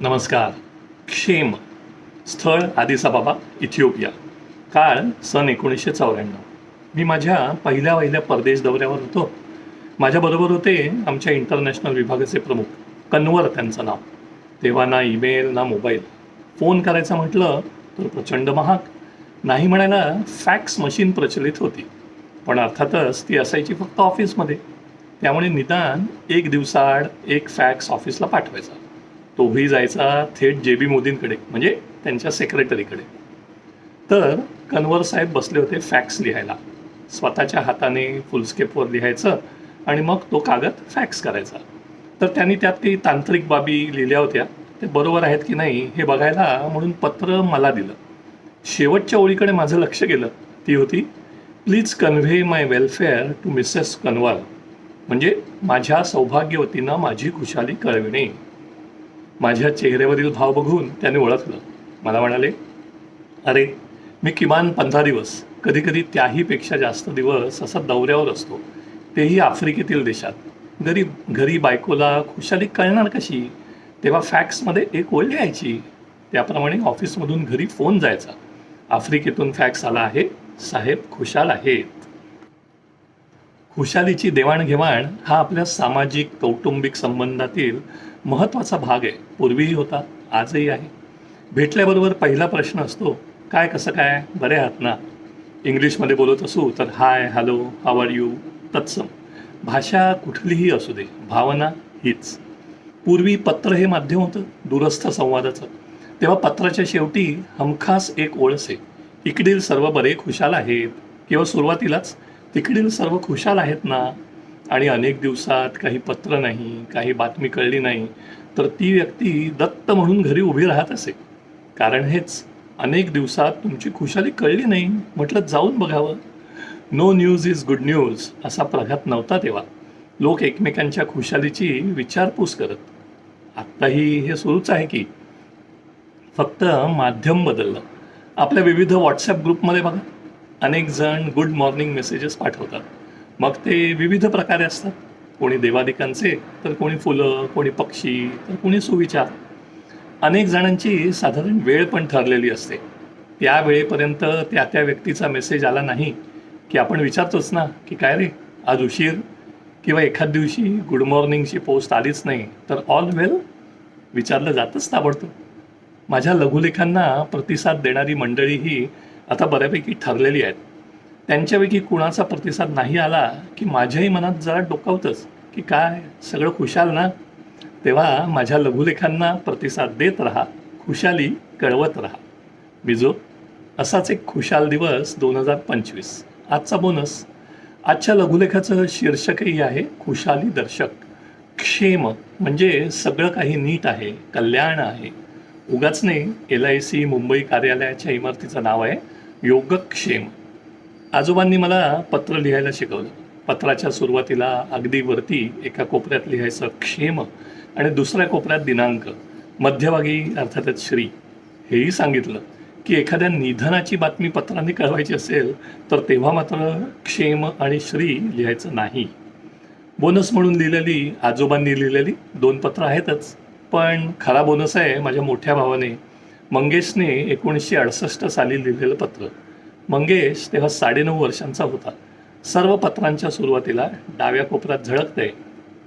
नमस्कार. क्षेम. स्थळ आदिसाबाबा इथिओपिया. काळ सन एकोणीसशे चौऱ्याण्णव. मी माझ्या पहिल्या पहिल्या परदेश दौऱ्यावर होतो. माझ्याबरोबर होते आमच्या इंटरनॅशनल विभागाचे प्रमुख कन्वर त्यांचं नाव. तेव्हा ना ईमेल ना मोबाईल. फोन करायचं म्हटलं तर प्रचंड महाग. नाही म्हणायला फॅक्स मशीन प्रचलित होती. पण अर्थातच ती असायची फक्त ऑफिसमध्ये. त्यामुळे निदान एक दिवसाआड एक फॅक्स ऑफिसला पाठवायचा. तोही जायचा थेट जे बी मोदींकडे म्हणजे त्यांच्या सेक्रेटरीकडे तर कन्वर साहेब बसले होते फॅक्स लिहायला. स्वतःच्या हाताने फुलस्केपवर लिहायचं आणि मग तो कागद फॅक्स करायचा. तर त्यांनी त्यात काही तांत्रिक बाबी लिहिल्या होत्या. ते बरोबर आहेत की नाही हे बघायला म्हणून पत्र मला दिलं. शेवटच्या ओळीकडे माझं लक्ष गेलं. ती होती please convey my welfare to Mrs Kanwar म्हणजे माझ्या सौभाग्यवतींना माझी खुशाली कळविणे. माझ्या चेहऱ्यावरील भाव बघून त्याने ओळखलं. मला म्हणाले अरे मी किमान पंधरा दिवस कधीकधी त्याहीपेक्षा जास्त दिवस असा दौऱ्यावर असतो. तेही आफ्रिकेतील देशात. घरी घरी बायकोला खुशाली कळणार कशी? तेव्हा फॅक्समध्ये एक ओळ लिहायची. त्याप्रमाणे ऑफिसमधून घरी फोन जायचा. आफ्रिकेतून फॅक्स आला आहे. साहेब खुशाल आहेत. खुशालीची देवाणघेवाण हा आपल्या सामाजिक कौटुंबिक संबंधातील महत्त्वाचा भाग आहे. पूर्वीही होता आजही आहे. भेटल्याबरोबर पहिला प्रश्न असतो काय कसं काय? बरे आहात ना? इंग्लिशमध्ये बोलत असू तर hi hello how are you? तत्सम. भाषा कुठलीही असू दे भावना हीच. पूर्वी पत्र हे माध्यम होतं दूरस्थ संवादाचं. तेव्हा पत्राच्या शेवटी हमखास एक ओळसे इकडील सर्व बरे खुशाल आहेत. किंवा सुरुवातीलाच तिकडील सर्व खुशाल आहेत ना? आणि अनेक दिवसात काही पत्र नाही काही बातमी कळली नाही तर ती व्यक्ती दत्त म्हणून घरी उभी राहत असे. कारण हेच अनेक दिवसात तुमची खुशाली कळली नाही म्हटलं जाऊन बघावं. No news is good news असा प्रघात नव्हता तेव्हा. लोक एकमेकांच्या खुशालीची विचारपूस करत. आत्ताही हे सुरूच आहे की फक्त माध्यम बदललं. आपल्या विविध व्हॉट्सॲप ग्रुपमध्ये बघा. अनेक जण गुड मॉर्निंग मेसेजेस पाठवतात. मग ते विविध प्रकारे असतात. कोणी देवादिकांचे तर कोणी फुलं कोणी पक्षी तर कोणी सुविचार. अनेक जणांची साधारण वेळ पण ठरलेली असते. त्या वेळेपर्यंत त्या त्या व्यक्तीचा मेसेज आला नाही की आपण विचारतोच ना की काय रे आज उशीर? किंवा एखाद दिवशी गुड मॉर्निंगची पोस्ट आलीच नाही तर ऑल वेल विचारलं जातच ताबडतोब. माझ्या लघुलेखांना प्रतिसाद देणारी मंडळीही आता बऱ्यापैकी ठरलेली आहेत. त्यांच्यापैकी कुणाचा प्रतिसाद नाही आला की माझ्याही मनात जरा डोकावतंच की काय सगळं खुशाल ना? तेव्हा माझ्या लघुलेखांना प्रतिसाद देत राहा खुशाली कळवत राहा. बिजो असाच एक खुशाल दिवस दोन हजार पंचवीस. आजचा बोनस. आजच्या लघुलेखाचं शीर्षकही आहे खुशाली दर्शक. क्षेम म्हणजे सगळं काही नीट आहे कल्याण आहे. उगाच नाही एल आय सी मुंबई कार्यालयाच्या इमारतीचं नाव आहे योगक्षेम. आजोबांनी मला पत्र लिहायला शिकवलं. पत्राच्या सुरुवातीला अगदी वरती एका कोपऱ्यात लिहायचं क्षेम आणि दुसऱ्या कोपऱ्यात दिनांक. मध्यभागी अर्थातच श्री. हेही सांगितलं की एखाद्या निधनाची बातमी पत्रांनी कळवायची असेल तर तेव्हा मात्र क्षेम आणि श्री लिहायचं नाही. बोनस म्हणून लिहिलेली आजोबांनी लिहिलेली दोन पत्र आहेतच. पण खरा बोनस आहे माझ्या मोठ्या भावाने. मंगेशने एकोणीसशे अडसष्ट साली लिहिलेलं पत्र. मंगेश तेव्हा साडेनऊ वर्षांचा होता. सर्व पत्रांच्या सुरुवातीला डाव्या कोपऱ्यात झळकते.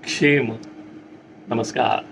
क्षेम. नमस्कार.